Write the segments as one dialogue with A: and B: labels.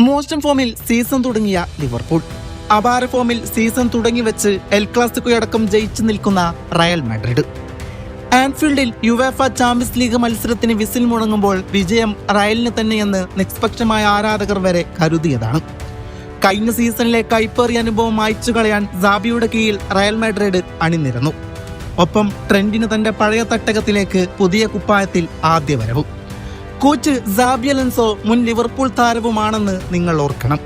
A: മോശം ഫോമിൽ സീസൺ തുടങ്ങിയ ലിവർപൂൾ. അപാര ഫോമിൽ സീസൺ തുടങ്ങി വെച്ച് എൽ ക്ലാസിക്കോയടക്കം ജയിച്ചു നിൽക്കുന്ന റയൽ മാഡ്രിഡ്. ആൻഫീൽഡിൽ യുവേഫ ചാമ്പ്യൻസ് ലീഗ് മത്സരത്തിന് വിസിൽ മുഴങ്ങുമ്പോൾ വിജയം റയലിന് തന്നെയെന്ന് നിഷ്പക്ഷമായ ആരാധകർ വരെ കരുതിയതാണ്. കഴിഞ്ഞ സീസണിലെ കൈപ്പേറിയ അനുഭവം മായ്ച്ചു കളയാൻ സാബിയുടെ കീഴിൽ റയൽ മാഡ്രിഡ് അണിനിരന്നു. ഒപ്പം ട്രെൻഡിന് തന്റെ പഴയ തട്ടകത്തിലേക്ക് പുതിയ കുപ്പായത്തിൽ ആദ്യ വരവും. കോച്ച് സാബിയലൻസോ മുൻ ലിവർപൂൾ താരവുമാണെന്ന് നിങ്ങൾ ഓർക്കണം.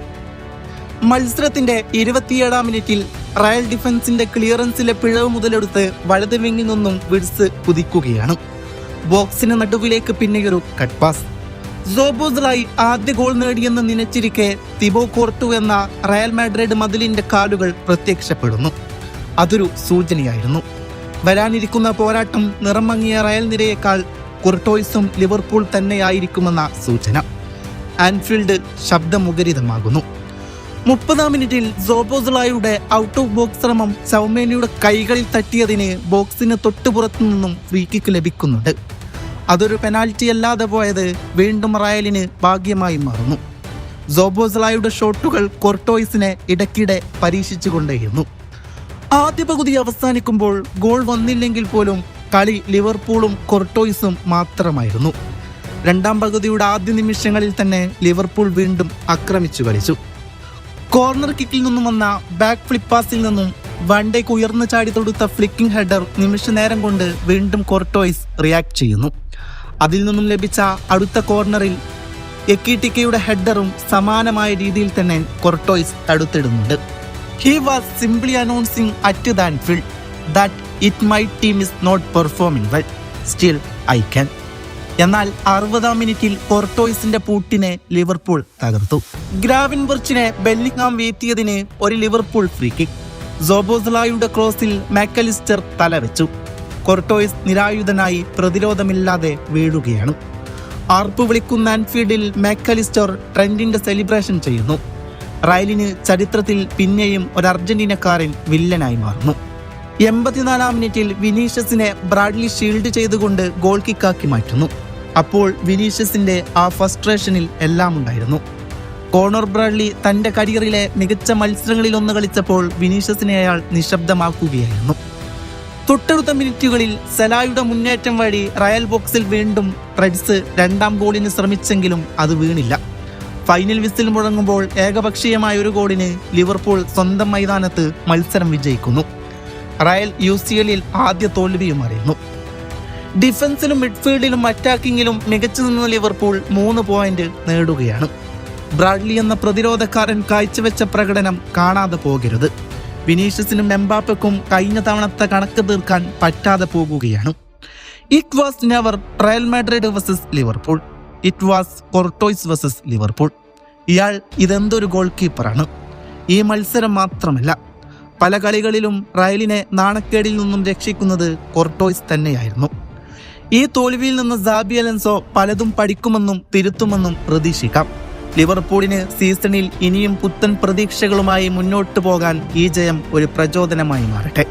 A: മത്സരത്തിന്റെ ഇരുപത്തിയേഴാം മിനിറ്റിൽ റയൽ ഡിഫൻസിന്റെ ക്ലിയറൻസിലെ പിഴവ് മുതലെടുത്ത് വലത് വിങ്ങിൽ നിന്നും വിഡ്സ് കുതിക്കുകയാണ്. ബോക്സിന് നടുവിലേക്ക് പിന്നെയൊരു കട്ട് പാസ്. സോബോസറായി ആദ്യ ഗോൾ നേടിയെന്ന് നനച്ചിരിക്കെ തിബോ കോർട്ടു എന്ന റയൽ മാഡ്രിഡ് മതിലിന്റെ കാലുകൾ പ്രത്യക്ഷപ്പെടുന്നു. അതൊരു സൂചനയായിരുന്നു. വരാനിരിക്കുന്ന പോരാട്ടം നിറം മങ്ങിയ റയൽ നിരയേക്കാൾ കുർട്ടോയ്സും ലിവർപൂൾ തന്നെയായിരിക്കുമെന്ന സൂചന. ആൻഫീൽഡ് ശബ്ദമുഖരിതമാകുന്നു. മുപ്പതാം മിനിറ്റിൽ സോബോസലായുടെ ഔട്ട് ഓഫ് ബോക്സ് ശ്രമം ചൗമേനയുടെ കൈകളിൽ തട്ടിയതിന് ബോക്സിന് തൊട്ടുപുറത്തു നിന്നും ഫ്രീ കിക്ക് ലഭിക്കുന്നുണ്ട്. അതൊരു പെനാൽറ്റി അല്ലാതെ പോയത് വീണ്ടും റയലിന് ഭാഗ്യമായി മാറുന്നു. സോബോസലായുടെ ഷോട്ടുകൾ കൊർട്ടോയ്സിനെ ഇടയ്ക്കിടെ പരീക്ഷിച്ചുകൊണ്ടേയിരുന്നു. ആദ്യ പകുതി അവസാനിക്കുമ്പോൾ ഗോൾ വന്നില്ലെങ്കിൽ പോലും കളി ലിവർപൂളും കൊർട്ടോയ്സും മാത്രമായിരുന്നു. രണ്ടാം പകുതിയുടെ ആദ്യ നിമിഷങ്ങളിൽ തന്നെ ലിവർപൂൾ വീണ്ടും ആക്രമിച്ചു കളിച്ചു. കോർണർ കിക്കിൽ നിന്നും വന്ന ബാക്ക് ഫ്ലിപ്പ് പാസിൽ നിന്നും വണ്ടേക്ക് ഉയർന്നു ചാടി തൊടുത്ത ഫ്ലിക്കിംഗ് ഹെഡർ നിമിഷ നേരം കൊണ്ട് വീണ്ടും കോർട്ടോയ്സ് റിയാക്ട് ചെയ്യുന്നു. അതിൽ നിന്നും ലഭിച്ച അടുത്ത കോർണറിൽ എക്കിട്ടിക്കയുടെ ഹെഡറും സമാനമായ രീതിയിൽ തന്നെ Courtois തടുത്തിടുന്നുണ്ട്. He was simply announcing at the Anfield that it my team is not performing well still I can എന്നാൽ അറുപതാം മിനിറ്റിൽ പോർട്ടോയിസിന്റെ പൂട്ടിനെ ലിവർപൂൾ തകർത്തു. ഗ്രാവിൻ ബർച്ചിനെ ബെല്ലിംഗാം വീഴ്ത്തിയതിന് ഒരു ലിവർപൂൾ ഫ്രീ കിക്ക് സോബോസലായുടെ ക്രോസിൽ മാക്കലിസ്റ്റർ തലവെച്ചു. കൊർട്ടോയിസ് നിരായുധനായി പ്രതിരോധമില്ലാതെ വീഴുകയാണ്. ആർപ്പ് വിളിക്കുന്ന ആൻഫീൽഡിൽ മാക്കലിസ്റ്റർ ട്രെൻഡിന്റെ സെലിബ്രേഷൻ ചെയ്യുന്നു. റയലിന് ചരിത്രത്തിൽ പിന്നെയും ഒരു അർജന്റീനക്കാരൻ വില്ലനായി മാറുന്നു. എൺപത്തിനാലാം മിനിറ്റിൽ വിനീഷ്യസിനെ ബ്രാഡ്ലി ഷീൽഡ് ചെയ്തുകൊണ്ട് ഗോൾ കിക്കാക്കി മാറ്റുന്നു. അപ്പോൾ വിനീഷ്യസിന്റെ ആ ഫസ്ട്രേഷനിൽ എല്ലാം ഉണ്ടായിരുന്നു. കോണർ ബ്രാഡ്ലി തന്റെ കരിയറിലെ മികച്ച മത്സരങ്ങളിൽ ഒന്ന് കളിച്ചപ്പോൾ വിനീഷ്യസിനെ അയാൾ നിശബ്ദമാക്കുകയായിരുന്നു. തൊട്ടടുത്ത മിനിറ്റുകളിൽ സലായുടെ മുന്നേറ്റം വഴി റയൽ ബോക്സിൽ വീണ്ടും റെഡ്സ് രണ്ടാം ഗോളിന് ശ്രമിച്ചെങ്കിലും അത് വീണില്ല. ഫൈനൽ വിസിൽ മുഴങ്ങുമ്പോൾ ഏകപക്ഷീയമായ ഒരു ഗോളിന് ലിവർപൂൾ സ്വന്തം മൈതാനത്ത് മത്സരം വിജയിക്കുന്നു. റയൽ യു സി എല്ലിൽ ആദ്യ തോൽവിയും അറിയുന്നു. ഡിഫൻസിലും മിഡ്ഫീൽഡിലും അറ്റാക്കിങ്ങിലും മികച്ചു നിന്ന ലിവർപൂൾ മൂന്ന് പോയിന്റ് നേടുകയാണ്. ബ്രാഡ്ലി എന്ന പ്രതിരോധക്കാരൻ കാഴ്ചവെച്ച പ്രകടനം കാണാതെ പോകരുത്. വിനീഷ്യസിനും എംബാപ്പയ്ക്കും കഴിഞ്ഞ തവണത്തെ കണക്ക് തീർക്കാൻ പറ്റാതെ പോകുകയാണ്. It was never Real Madrid versus Liverpool. It was Courtois versus Liverpool. ഇയാൾ ഇതെന്തൊരു ഗോൾ കീപ്പറാണ് ഈ മത്സരം മാത്രമല്ല പല കളികളിലും റയലിനെ നാണക്കേടിൽ നിന്നും രക്ഷിക്കുന്നത് കൊർട്ടോയ്സ് തന്നെയായിരുന്നു. ഈ തോൽവിയിൽ നിന്ന് സാബി അലൻസോ പലതും പഠിക്കുമെന്നും തിരുത്തുമെന്നും പ്രതീക്ഷിക്കാം. ലിവർപൂളിന് സീസണിൽ ഇനിയും പുത്തൻ പ്രതീക്ഷകളുമായി മുന്നോട്ടു പോകാൻ ഈ ജയം ഒരു പ്രചോദനമായി മാറട്ടെ.